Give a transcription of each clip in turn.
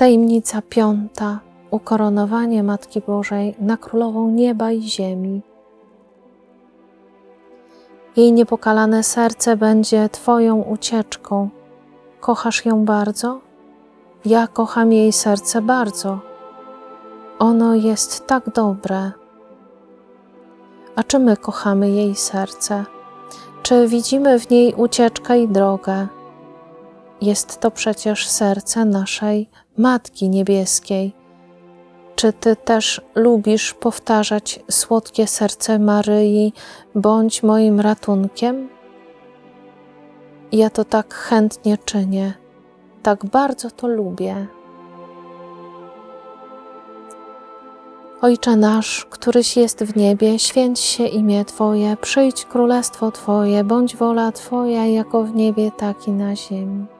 Tajemnica piąta. Ukoronowanie Matki Bożej na Królową Nieba i Ziemi. Jej niepokalane serce będzie Twoją ucieczką. Kochasz ją bardzo? Ja kocham jej serce bardzo. Ono jest tak dobre. A czy my kochamy jej serce? Czy widzimy w niej ucieczkę i drogę? Jest to przecież serce naszej Matki Niebieskiej. Czy Ty też lubisz powtarzać słodkie serce Maryi, bądź moim ratunkiem? Ja to tak chętnie czynię, tak bardzo to lubię. Ojcze nasz, któryś jest w niebie, święć się imię Twoje, przyjdź królestwo Twoje, bądź wola Twoja, jako w niebie, tak i na ziemi.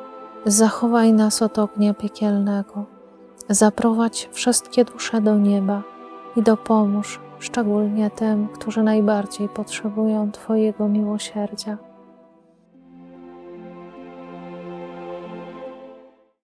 zachowaj nas od ognia piekielnego, zaprowadź wszystkie dusze do nieba i dopomóż szczególnie tym, którzy najbardziej potrzebują Twojego miłosierdzia.